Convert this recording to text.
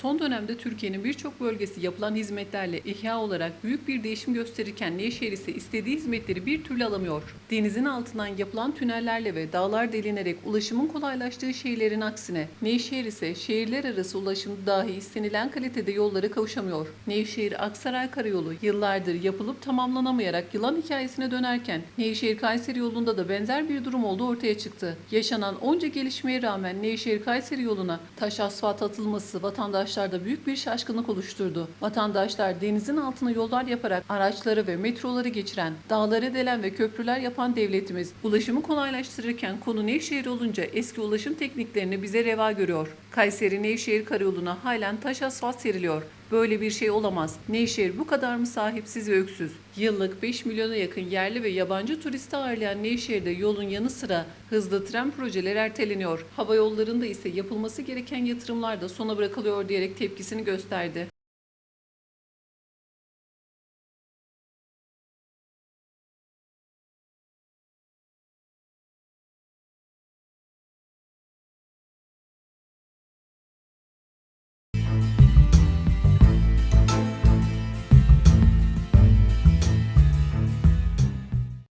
Son dönemde Türkiye'nin birçok bölgesi yapılan hizmetlerle ihya olarak büyük bir değişim gösterirken Nevşehir ise istediği hizmetleri bir türlü alamıyor. Denizin altından yapılan tünellerle ve dağlar delinerek ulaşımın kolaylaştığı şehirlerin aksine Nevşehir ise şehirler arası ulaşım dahi istenilen kalitede yollara kavuşamıyor. Nevşehir Aksaray Karayolu yıllardır yapılıp tamamlanamayarak yılan hikayesine dönerken Nevşehir Kayseri yolunda da benzer bir durum olduğu ortaya çıktı. Yaşanan onca gelişmeye rağmen Nevşehir Kayseri yoluna taş asfalt atılması vatandaşlarda büyük bir şaşkınlık oluşturdu. Vatandaşlar denizin altına yollar yaparak araçları ve metroları geçiren, dağları delen ve köprüler yapan devletimiz ulaşımı kolaylaştırırken konu Nevşehir olunca eski ulaşım tekniklerini bize reva görüyor. Kayseri Nevşehir karayoluna halen taş asfalt seriliyor. Böyle bir şey olamaz. Nevşehir bu kadar mı sahipsiz ve öksüz? Yıllık 5 milyona yakın yerli ve yabancı turisti ağırlayan Nevşehir'de yolun yanı sıra hızlı tren projeleri erteleniyor. Hava yollarında ise yapılması gereken yatırımlar da sona bırakılıyor diyerek tepkisini gösterdi.